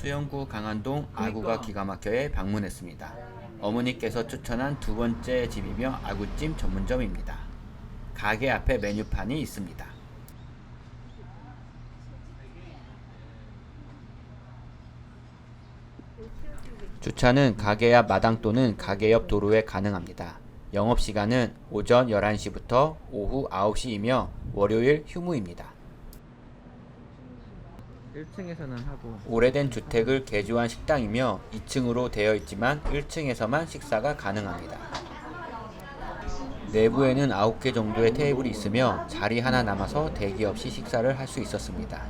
수영구 강안동 아구가 기가 막혀에 방문했습니다. 어머니께서 추천한 두 번째 집이며 아구찜 전문점입니다. 가게 앞에 메뉴판이 있습니다. 주차는 가게 앞 마당 또는 가게 옆 도로에 가능합니다. 영업시간은 오전 11시부터 오후 9시이며 월요일 휴무입니다. 1층에서는 하고 오래된 주택을 개조한 식당이며 2층으로 되어 있지만 1층에서만 식사가 가능합니다. 내부에는 9개 정도의 테이블이 있으며 자리 하나 남아서 대기 없이 식사를 할 수 있었습니다.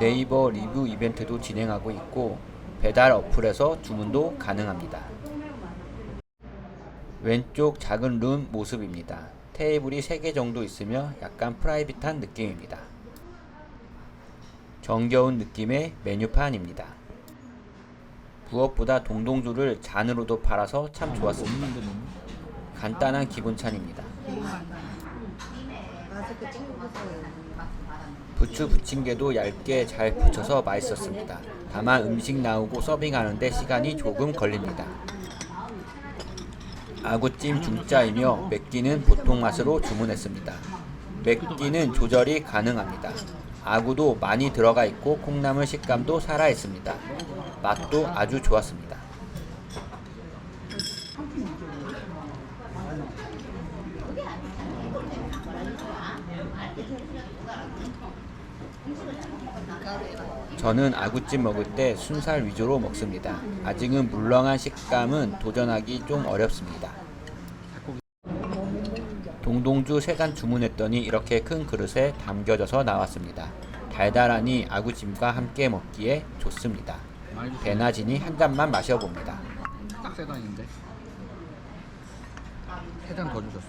네이버 리뷰 이벤트도 진행하고 있고 배달 어플에서 주문도 가능합니다. 왼쪽 작은 룸 모습입니다. 테이블이 3개 정도 있으며 약간 프라이빗한 느낌입니다. 정겨운 느낌의 메뉴판입니다. 부엌보다 동동주를 잔으로도 팔아서 참 좋았습니다. 간단한 기본찬입니다. 부추 부침개도 얇게 잘 부쳐서 맛있었습니다. 다만 음식 나오고 서빙하는데 시간이 조금 걸립니다. 아구찜 중짜이며 맵기는 보통 맛으로 주문했습니다. 맵기는 조절이 가능합니다. 아구도 많이 들어가 있고 콩나물 식감도 살아 있습니다. 맛도 아주 좋았습니다. 저는 아구찜 먹을 때 순살 위주로 먹습니다. 아직은 물렁한 식감은 도전하기 좀 어렵습니다. 동동주 세간 주문했더니 이렇게 큰 그릇에 담겨져서 나왔습니다. 달달하니 아구찜과 함께 먹기에 좋습니다. 배나지니 한 잔만 마셔봅니다. 딱 세단인데 세잔더 주셨어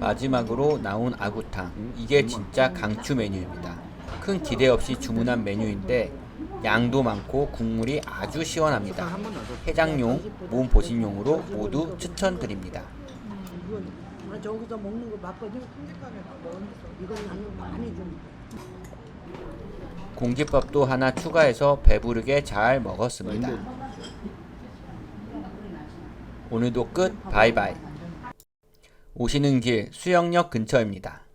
마지막으로 나온 아구탕. 이게 진짜 강추 메뉴입니다. 큰 기대 없이 주문한 메뉴인데 양도 많고 국물이 아주 시원합니다. 해장용, 몸 보신용으로 모두 추천드립니다. 저기서 먹는 거 맞거든. 이건. 공깃밥도 하나 추가해서 배부르게 잘 먹었습니다. 오늘도 끝. 바이바이. 오시는 길 수영역 근처입니다.